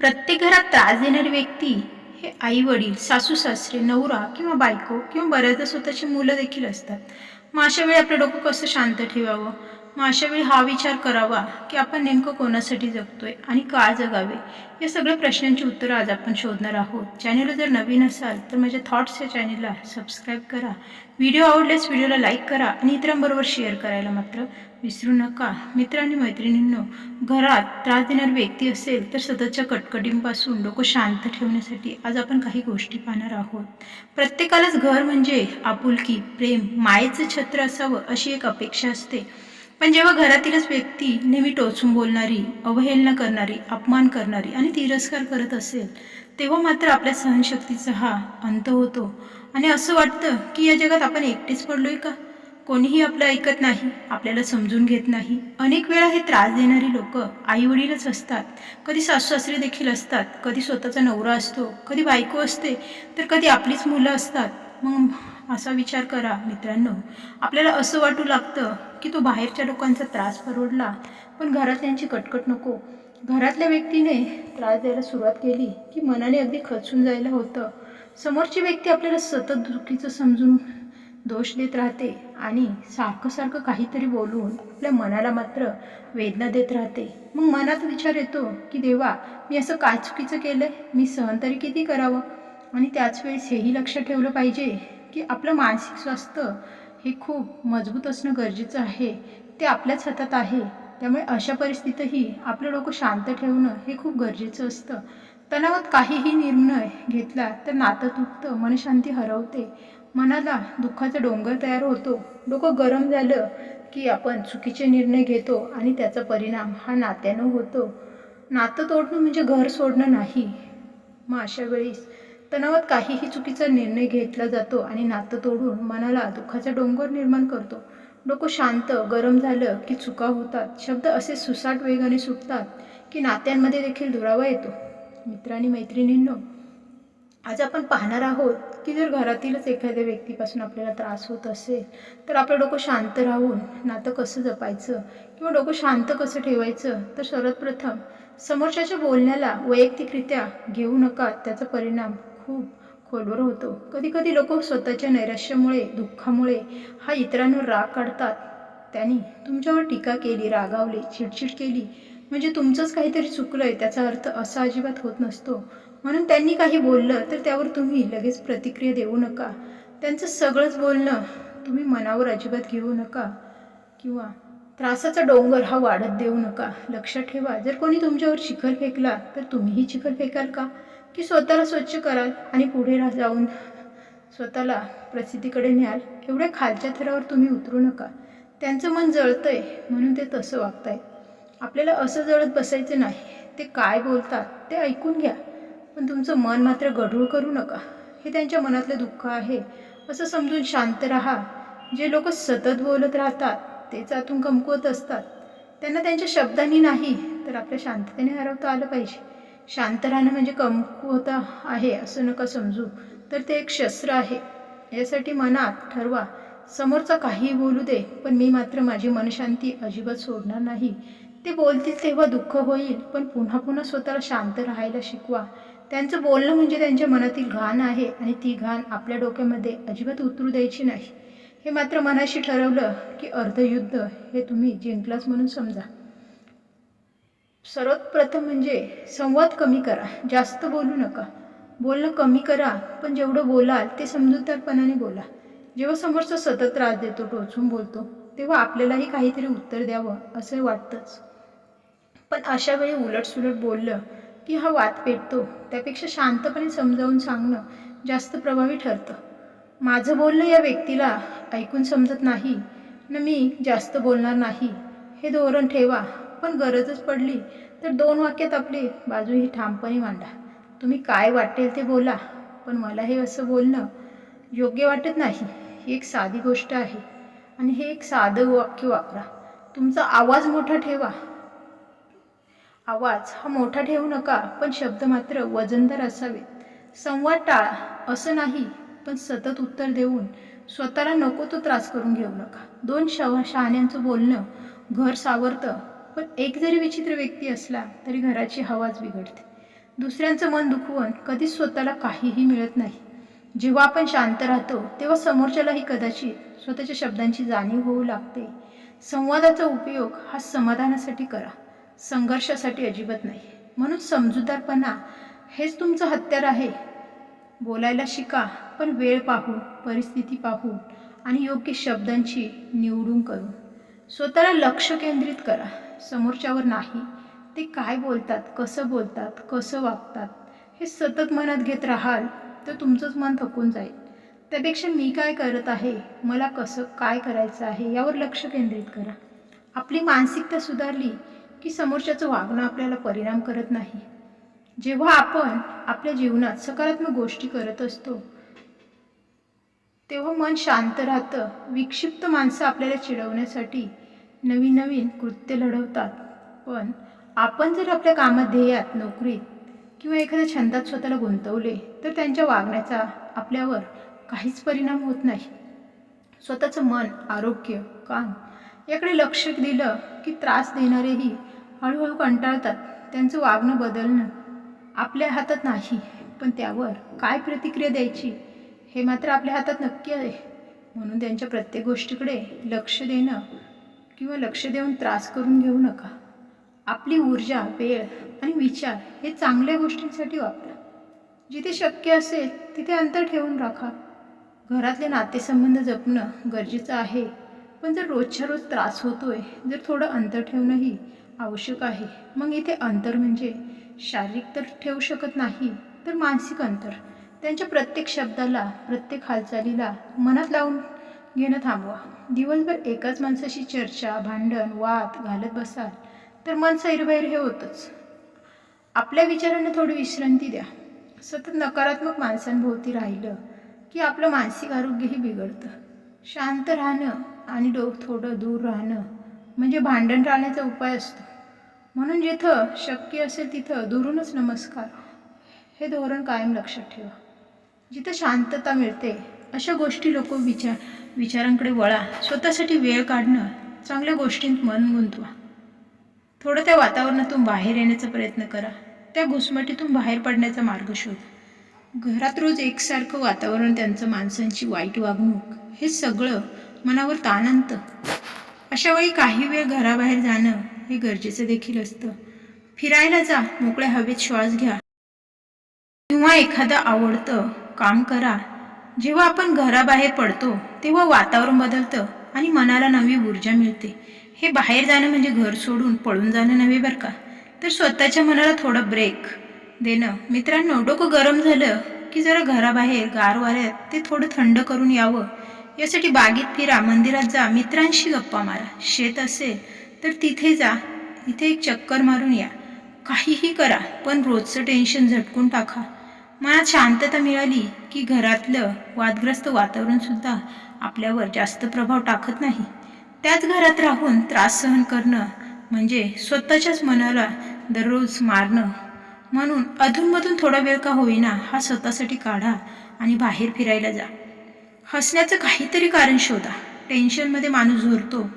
प्रत्येक घरात त्रास देणारी व्यक्ती हे आई वडील सासू सासरे नवरा किंवा बायको किंवा बऱ्याचदा स्वतःची मुलं देखील असतात. मग अशा वेळी आपलं डोकं कसं शांत ठेवावं? मग अशा वेळी हा विचार करावा की आपण नेमकं कोणासाठी जगतोय आणि का जगावे? या सगळ्या प्रश्नांची उत्तरं आज आपण शोधणार आहोत. चॅनलला जर नवीन असाल तर माझ्या थॉट्स या चॅनलला सबस्क्राईब करा. व्हिडिओ आवडल्यास व्हिडिओला लाईक करा आणि इतरांबरोबर शेअर करायला मात्र विसरू नका. मित्र आणि मैत्रिणींनो घरात त्रास देणारी व्यक्ती असेल तर सततच्या कटकटींपासून डोकं शांत ठेवण्यासाठी आज आपण काही गोष्टी पाहणार आहोत. प्रत्येकालाच घर म्हणजे आपुलकी प्रेम मायेचं छत्र असावं अशी एक अपेक्षा असते. पण जेव्हा घरातीलच व्यक्ती नेहमी टोचून बोलणारी अवहेलना करणारी अपमान करणारी आणि तिरस्कार करत असेल तेव्हा मात्र आपल्या सहनशक्तीचा हा अंत होतो. आणि असं वाटतं की या जगात आपण एकटेच पडलोय का? कोणीही आपलं ऐकत नाही आपल्याला समजून घेत नाही. अनेक वेळा हे त्रास देणारी लोक आईवडीलच असतात. कधी सासू सासरे देखील असतात. कधी स्वतःचा नवरा असतो. कधी बायको असते. तर कधी आपलीच मुलं असतात. मग असा विचार करा मित्रांनो. आपल्याला असं वाटू लागतं की तो बाहेरच्या लोकांचा त्रास परवडला पण घरातल्यांची कटकट नको. घरातल्या व्यक्तीने त्रास द्यायला सुरुवात केली की मनाने अगदी खचून जायला होतं. समोरची व्यक्ती आपल्याला सतत दुखीचं समजून दोष देत राहते आणि सारखं सारखं काहीतरी बोलून आपल्या मनाला मात्र वेदना देत राहते. मग मनात विचार येतो की देवा मी असं काय चुकीचं केलं आहे मी सहन तरी किती करावं? आणि त्याच वेळेस हेही लक्ष ठेवलं पाहिजे की आपलं मानसिक स्वास्थ्य हे खूप मजबूत असणं गरजेचं आहे. ते आपल्याच हातात आहे. त्यामुळे अशा परिस्थितीतही आपलं डोकं शांत ठेवणं हे खूप गरजेचं असतं. तणावात काहीही निर्णय घेतला तर नातं तुटतं मनशांती हरवते. मनाला दुःखाचा डोंगर तयार होतो. डोकं गरम झालं की आपण चुकीचे निर्णय घेतो आणि त्याचा परिणाम हा नात्यानं होतो. नातं तोडणं म्हणजे घर सोडणं नाही. मग अशा वेळेस तणावात काहीही चुकीचा निर्णय घेतला जातो आणि नातं तोडून मनाला दुःखाचा डोंगर निर्माण करतो. डोकं शांत गरम झालं की चुका होतात. शब्द असे सुसाट वेगाने सुटतात की नात्यांमध्ये देखील दुरावा येतो. मित्र आणि मैत्रिणींनो आज आपण पाहणार आहोत की जर घरातीलच एखाद्या व्यक्तीपासून आपल्याला त्रास होत असेल तर आपलं डोकं शांत राहून नातं कसं जपायचं किंवा डोकं शांत कसं ठेवायचं तर सर्वात प्रथम समोरच्याच्या बोलण्याला वैयक्तिकरित्या घेऊ नका. त्याचा परिणाम खूप खोलवर होतो. कधी कधी लोक स्वतःच्या नैराश्यामुळे दुःखामुळे हा इतरांवर राग काढतात. त्यांनी तुमच्यावर टीका केली रागावली चिडचिड केली. म्हणजे तुमचंच काहीतरी चुकलं आहे त्याचा अर्थ असा अजिबात होत नसतो. म्हणून त्यांनी काही बोललं तर त्यावर तुम्ही लगेच प्रतिक्रिया देऊ नका. त्यांचं सगळंच बोलणं तुम्ही मनावर अजिबात घेऊ नका. किंवा त्रासाचा डोंगर हा वाढत देऊ नका. लक्षात ठेवा जर कोणी तुमच्यावर चिखल फेकला तर तुम्हीही चिखल फेकाल का? की स्वतःला स्वच्छ कराल आणि पुढे जाऊन स्वतःला प्रसिद्धीकडे न्याल. एवढ्या खालच्या थरावर तुम्ही उतरू नका. त्यांचं मन जळतं आहे म्हणून ते तसं वागत आहे आपल्याला असं जळत बसायचं नाही. ते काय बोलतात ते ऐकून घ्या. पण तुमचं मन मात्र गढूळ करू नका. हे त्यांच्या मनातलं दुःख आहे. असं समजून शांत राहा. जे लोक सतत बोलत राहतात तेच आतून कमकुवत असतात. त्यांना त्यांच्या शब्दांनी नाही तर आपल्या शांततेने हरवता आलं पाहिजे. शांत राहणं म्हणजे कमकुवता आहे असं नका समजू. तर ते एक शस्त्र आहे. यासाठी मनात ठरवा समोरचा काहीही बोलू दे पण मी मात्र माझी मनशांती अजिबात सोडणार नाही. ते बोलतील तेव्हा दुःख होईल पण पुन्हा पुन्हा स्वतःला शांत राहायला शिकवा. त्यांचं बोलणं म्हणजे त्यांच्या मनातील घाण आहे आणि ती घाण आपल्या डोक्यामध्ये अजिबात उतरू द्यायची नाही. हे मात्र मनाशी ठरवलं की अर्धयुद्ध हे तुम्ही जिंकलाच म्हणून समजा. सर्वात प्रथम म्हणजे संवाद कमी करा. जास्त बोलू नका. बोलणं कमी करा पण जेवढं बोलाल ते समजूतदारपणाने बोला. जेव्हा समोरचा सतत त्रास देतो टोचून बोलतो तेव्हा आपल्यालाही काहीतरी उत्तर द्यावं असं वाटतंच. पण अशा वेळी उलटसुलट बोललं की हा वाद पेटतो त्यापेक्षा शांतपणे समजावून सांगणं जास्त प्रभावी ठरतं. माझं बोलणं या व्यक्तीला ऐकून समजत नाही न मी जास्त बोलणार नाही हे धोरण ठेवा. पण गरजच पडली. तर दोन वाक्यात आपली बाजू ही ठामपणे मांडा. तुम्ही काय वाटेल ते बोला पण मला हे असं बोलणं योग्य वाटत नाही. ही एक साधी गोष्ट आहे. आणि हे एक साधं वाक्य वापरा. तुमचा आवाज मोठा ठेवा. आवाज हा मोठा ठेवू नका पण शब्द मात्र वजनदार असावेत संवाद टाळा. असं नाही पण सतत उत्तर देऊन स्वतःला नको तो त्रास करून घेऊ नका. दोन शव शहाण्यांचं बोलणं घर सावरतं. पण एक जरी विचित्र व्यक्ती असला तरी घराची हवाच बिघडते. दुसऱ्यांचं मन दुखवून कधीच स्वतःला काहीही मिळत नाही. जेव्हा आपण शांत राहतो तेव्हा समोरच्यालाही कदाचित स्वतःच्या शब्दांची जाणीव होऊ लागते. संवादाचा उपयोग हा समाधानासाठी करा. संघर्षासाठी अजिबात नाही. म्हणून समजूतदारपणा हेच तुमचं हत्यार आहे. बोलायला शिका पण वेळ पाहून परिस्थिती पाहून आणि योग्य शब्दांची निवडून करून स्वतःला लक्ष केंद्रित करा. समोरच्यावर नाही. ते काय बोलतात कसं बोलतात कसं वागतात हे सतत मनात घेत राहाल तर तुमचंच मन थकून जाईल. त्यापेक्षा मी काय करत आहे मला कसं काय करायचं आहे यावर लक्ष केंद्रित करा. आपली मानसिकता सुधारली की समोरच्याचं वागणं आपल्याला परिणाम करत नाही. जेव्हा आपण आपल्या जीवनात सकारात्मक गोष्टी करत असतो तेव्हा मन शांत राहतं विक्षिप्त माणसं आपल्याला चिडवण्यासाठी नवीन नवीन कृत्य लढवतात. पण आपण जर आपल्या कामात ध्येयात नोकरीत किंवा एखाद्या छंदात स्वतःला गुंतवले तर त्यांच्या वागण्याचा आपल्यावर काहीच परिणाम होत नाही. स्वतःचं मन आरोग्य काम याकडे लक्ष दिलं की त्रास देणारेही हळूहळू कंटाळतात. त्यांचं वागणं बदलणं आपल्या हातात नाही पण त्यावर काय प्रतिक्रिया द्यायची हे मात्र आपल्या हातात नक्की आहे. म्हणून त्यांच्या प्रत्येक गोष्टीकडे लक्ष देणं किंवा लक्ष देऊन त्रास करून घेऊ नका. आपली ऊर्जा वेळ आणि विचार हे चांगल्या गोष्टींसाठी वापरा. जिथे शक्य असेल तिथे अंतर ठेवून राखा. घरातले नातेसंबंध जपणं गरजेचं आहे पण जर रोजच्या रोज त्रास होतोय जर थोडं अंतर ठेवणंही आवश्यक आहे. मग इथे अंतर म्हणजे शारीरिक तर ठेवू शकत नाही तर मानसिक अंतर. त्यांच्या प्रत्येक शब्दाला प्रत्येक हालचालीला मनात लावून घेणं थांबवा. दिवसभर एकाच माणसाशी चर्चा भांडण वाद घालत बसाल तर मन सैरभैर हे होतंच. आपल्या विचारांना थोडी विश्रांती द्या. सतत नकारात्मक माणसांभोवती राहिलं की आपलं मानसिक आरोग्यही बिघडतं. शांत राहणं आणि डो थोडं दूर राहणं म्हणजे भांडण टाळण्याचा उपाय असतो. म्हणून जिथं शक्य असेल तिथं दुरूनच नमस्कार हे धोरण कायम लक्षात ठेवा. जिथं शांतता मिळते अशा गोष्टी लोक विचार विचारांकडे वळा. स्वतःसाठी वेळ काढणं चांगल्या गोष्टींत मन गुंतवा. थोडं त्या वातावरणातून बाहेर येण्याचा प्रयत्न करा. त्या घुसमटीतून बाहेर पडण्याचा मार्ग शोध. घरात रोज एकसारखं वातावरण त्यांचं माणसांची वाईट वागणूक हे सगळं मनावर ताण आणतं. अशा वेळी काही वेळ घराबाहेर जाणं हे गरजेचं देखील असतं. फिरायला जा मोकळ्या हवेत श्वास घ्या. किंवा एखादं आवडतं काम करा. जेव्हा आपण घराबाहेर पडतो तेव्हा वातावरण बदलतं आणि मनाला नवी ऊर्जा मिळते. हे बाहेर जाणं म्हणजे घर सोडून पळून जाणं नव्हे बरं का? तर स्वतःच्या मनाला थोडं ब्रेक देणं. मित्रांनो डोकं गरम झालं की जरा घराबाहेर गार वाऱ्यात ते थोडं थंड करून यावं. यासाठी बागेत फिरा मंदिरात जा मित्रांशी गप्पा मारा. शेत असेल तर तिथे जा इथे एक चक्कर मारून या. काहीही करा पण रोजचं टेन्शन झटकून टाका. मनात शांतता मिळाली की घरातलं वादग्रस्त वातावरण सुद्धा आपल्यावर जास्त प्रभाव टाकत नाही. त्याच घरात राहून त्रास सहन करणं म्हणजे स्वतःच्याच मनाला दररोज मारणं. म्हणून अधूनमधून थोडा वेळ का होईना हा स्वतःसाठी काढा आणि बाहेर फिरायला जा. हसण्याचं काहीतरी कारण शोधा. टेन्शनमध्ये माणूस झुरतो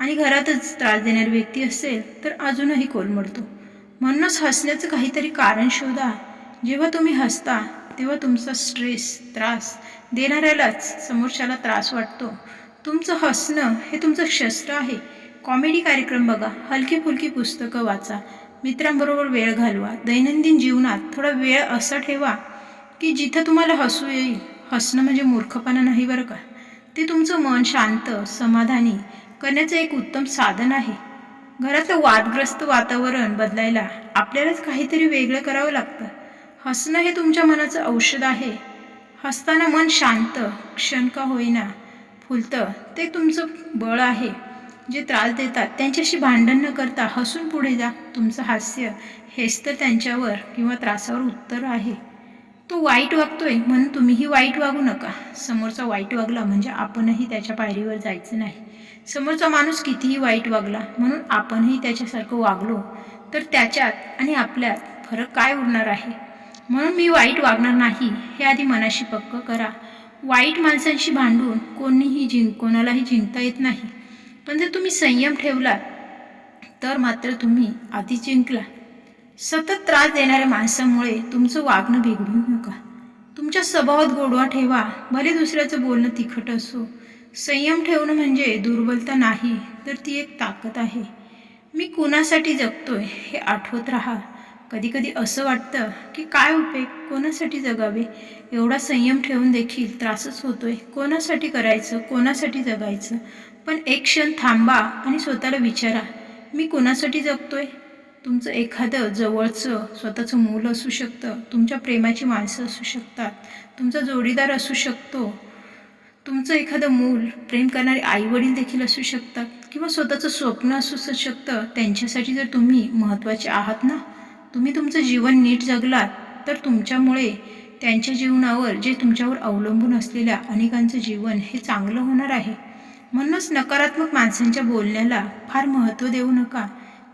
आणि घरातच त्रास देणारी व्यक्ती असेल तर अजूनही कोलमडतो. म्हणूनच हसण्याचं काहीतरी कारण शोधा. जेव्हा तुम्ही हसता तेव्हा तुमचा स्ट्रेस त्रास देणाऱ्यालाच समोरच्याला त्रास वाटतो. तुमचं हसणं हे तुमचं शस्त्र आहे. कॉमेडी कार्यक्रम बघा हलकी फुलकी पुस्तकं वाचा मित्रांबरोबर वेळ घालवा दैनंदिन जीवनात थोडा वेळ असा ठेवा की जिथं तुम्हाला हसू येईल. हसणं म्हणजे मूर्खपणा नाही बरं का? ते तुमचं मन शांत समाधानी करण्याचं एक उत्तम साधन आहे. घरातलं वादग्रस्त वातावरण बदलायला आपल्यालाच काहीतरी वेगळं करावं लागतं. हसणं हे तुमच्या मनाचं औषध आहे. हसताना मन शांत क्षण का होईना फुलतं ते तुमचं बळ आहे. जे त्रास देतात त्यांच्याशी भांडण न करता हसून पुढे जा. तुमचं हास्य हेच तर त्यांच्यावर किंवा त्रासावर उत्तर आहे. तो वाईट वागतोय म्हणून तुम्हीही वाईट वागू नका. समोरचा वाईट वागला म्हणजे आपणही त्याच्या पायरीवर जायचं नाही. समोरचा माणूस कितीही वाईट वागला म्हणून आपणही त्याच्यासारखं वागलो तर त्याच्यात आणि आपल्यात फरक काय उरणार आहे? म्हणून मी वाईट वागणार नाही हे आधी मनाशी पक्क करा. वाईट माणसांशी भांडून कोणीही जिंक कोणालाही जिंकता येत नाही. पण जर तुम्ही संयम ठेवला तर मात्र तुम्ही आधी जिंकला सतत त्रास देणाऱ्या माणसामुळे तुमचं वागणं बिघडू नका. तुमच्या स्वभावात गोडवा ठेवा भले दुसऱ्याचं बोलणं तिखट असो. संयम ठेवणं म्हणजे दुर्बलता नाही तर ती एक ताकद आहे. मी कुणासाठी जगतोय हे आठवत राहा. कधीकधी असं वाटतं की काय उपयोग कोणासाठी जगावे? एवढा संयम ठेवून देखील त्रासच होतोय. कोणासाठी करायचं? कोणासाठी जगायचं? पण एक क्षण थांबा आणि स्वतःला विचारा मी कोणासाठी जगतोय? तुमचं एखादं जवळचं स्वतःचं मूल असू शकतं तुमच्या प्रेमाची माणसं असू शकतात तुमचा जोडीदार असू शकतो तुमचं एखादं मूल प्रेम करणारे आईवडील देखील असू शकतात किंवा स्वतःचं स्वप्न असू शकतं त्यांच्यासाठी जर तुम्ही महत्त्वाचे आहात ना? तुम्ही तुमचं जीवन नीट जगलात तर तुमच्यामुळे त्यांच्या जीवनावर जे तुमच्यावर अवलंबून असलेल्या अनेकांचं जीवन हे चांगलं होणार आहे. म्हणूनच नकारात्मक माणसांच्या बोलण्याला फार महत्त्व देऊ नका.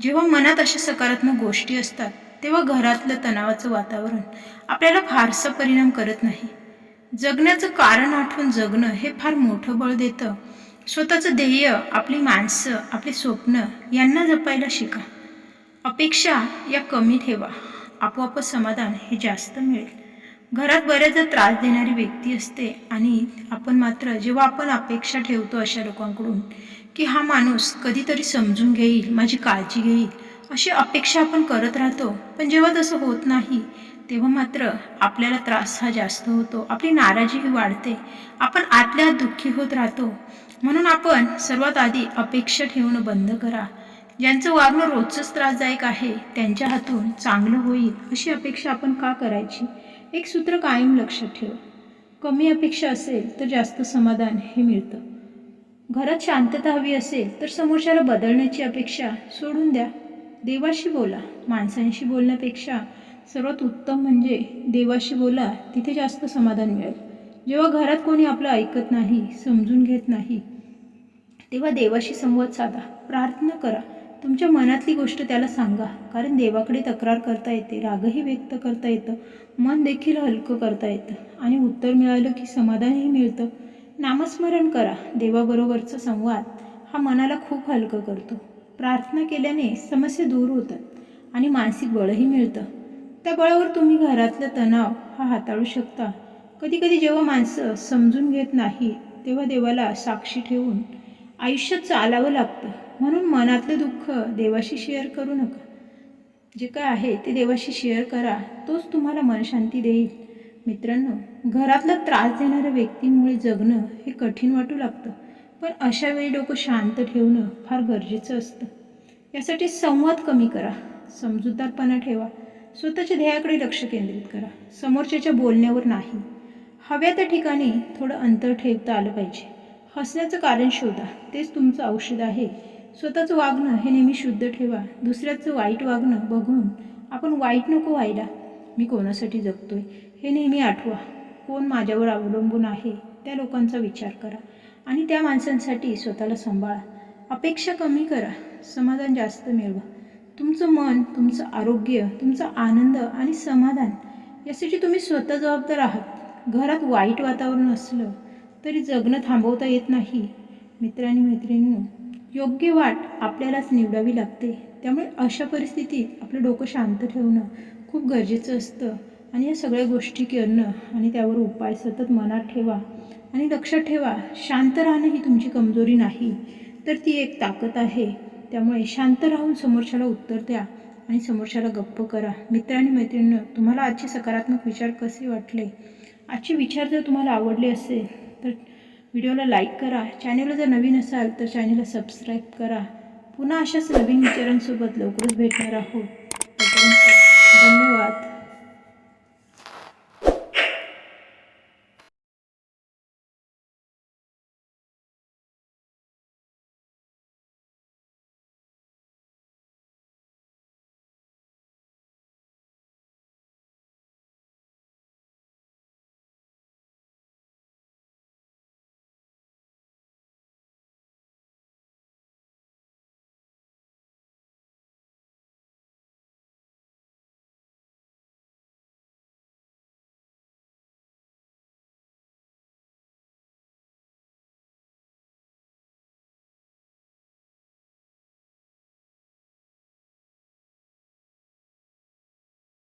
जेव्हा मनात अशा सकारात्मक गोष्टी असतात तेव्हा घरातलं तणावाचं वातावरण आपल्याला फारसा परिणाम करत नाही. जगण्याचं कारण आठवून जगणं हे फार मोठं बळ देतं. स्वतःचं ध्येय आपली माणसं आपली स्वप्न यांना जपायला शिका. अपेक्षा या कमी ठेवा. आपोआपच समाधान हे जास्त मिळेल. घरात बऱ्याचदा त्रास देणारी व्यक्ती असते आणि आपण मात्र जेव्हा आपण अपेक्षा ठेवतो अशा लोकांकडून की हा माणूस कधीतरी समजून घेईल माझी काळजी घेईल अशी अपेक्षा आपण करत राहतो. पण जेव्हा तसं होत नाही तेव्हा मात्र आपल्याला त्रास हा जास्त होतो. आपली नाराजीही वाढते. आपण आतल्या दुःखी होत राहतो. म्हणून आपण सर्वात आधी अपेक्षा ठेवणं बंद करा. ज्यांचं वागणं रोजचंच त्रासदायक आहे. त्यांच्या हातून चांगलं होईल अशी अपेक्षा आपण का करायची? एक सूत्र कायम लक्षात ठेव. कमी अपेक्षा असेल तर जास्त समाधान हे मिळतं. घरात शांतता हवी असेल तर समोरच्याला बदलण्याची अपेक्षा सोडून द्या. देवाशी बोला. माणसांशी बोलण्यापेक्षा सर्वात उत्तम म्हणजे देवाशी बोला तिथे जास्त समाधान मिळेल. जेव्हा घरात कोणी आपलं ऐकत नाही समजून घेत नाही तेव्हा देवाशी संवाद साधा. प्रार्थना करा. तुमच्या मनातली गोष्ट त्याला सांगा. कारण देवाकडे तक्रार करता येते रागही व्यक्त करता येतं मन देखील हलकं करता येतं. आणि उत्तर मिळालं की समाधानही मिळतं. नामस्मरण करा. देवाबरोबरचा संवाद हा मनाला खूप हलकं करतो. प्रार्थना केल्याने समस्या दूर होतात आणि मानसिक बळही मिळतं. त्या बळावर तुम्ही घरातला तणाव हा हाताळू शकता. कधीकधी जेव्हा माणसं समजून घेत नाही तेव्हा देवाला साक्षी ठेवून आयुष्यात चालावं लागतं. म्हणून मनातलं दुःख देवाशी शेअर करू नका. जे काय आहे ते देवाशी शेअर करा. तोच तुम्हाला मनशांती देईल. मित्रांनो घरातला त्रास देणाऱ्या व्यक्तीमुळे जगणं हे कठीण वाटू लागतं. पण अशा वेळी डोकं शांत ठेवणं फार गरजेचं असतं. यासाठी संवाद कमी करा. समजूतदारपणा ठेवा. स्वतःच्या ध्येयाकडे लक्ष केंद्रित करा. समोरच्याच्या बोलण्यावर नाही. हव्या त्या ठिकाणी थोडं अंतर ठेवता आलं पाहिजे. हसण्याचं कारण शोधा. तेच तुमचं औषध आहे. स्वतःचं वागणं हे नेहमी शुद्ध ठेवा. दुसऱ्याचं वाईट वागणं बघून आपण वाईट नको व्हायला. मी कोणासाठी जगतोय? हे नेहमी आठवा. कोण माझ्यावर अवलंबून आहे? त्या लोकांचा विचार करा आणि त्या माणसांसाठी स्वतःला सांभाळा. अपेक्षा कमी करा. समाधान जास्त मिळवा. तुमचं मन तुमचं आरोग्य तुमचा आनंद आणि समाधान यासाठी तुम्ही स्वतः जबाबदार आहात. घरात वाईट वातावरण असलं तरी जगणं थांबवता येत नाही. मित्रांनी मैत्रिणींनो योग्य वाट आपल्यालाच निवडावी लागते. त्यामुळे अशा परिस्थितीत आपलं डोकं शांत ठेवणं खूप गरजेचं असतं. आणि या सगळ्या गोष्टी करणं आणि त्यावर उपाय सतत मनात ठेवा आणि लक्षात ठेवा शांत राहणं ही तुमची कमजोरी नाही. तर ती एक ताकद आहे. त्यामुळे शांत राहून समोरच्याला उत्तर द्या आणि समोरच्याला गप्प करा. मित्र आणि मैत्रिणीनं तुम्हाला आजचे सकारात्मक विचार कसे वाटले? आजचे विचार जर तुम्हाला आवडले असेल तर व्हिडिओला लाईक करा. चॅनलला जर नवीन असाल तर चॅनलला सबस्क्राईब करा. पुन्हा अशाच नवीन विचारांसोबत लवकरच भेटणार आहोत.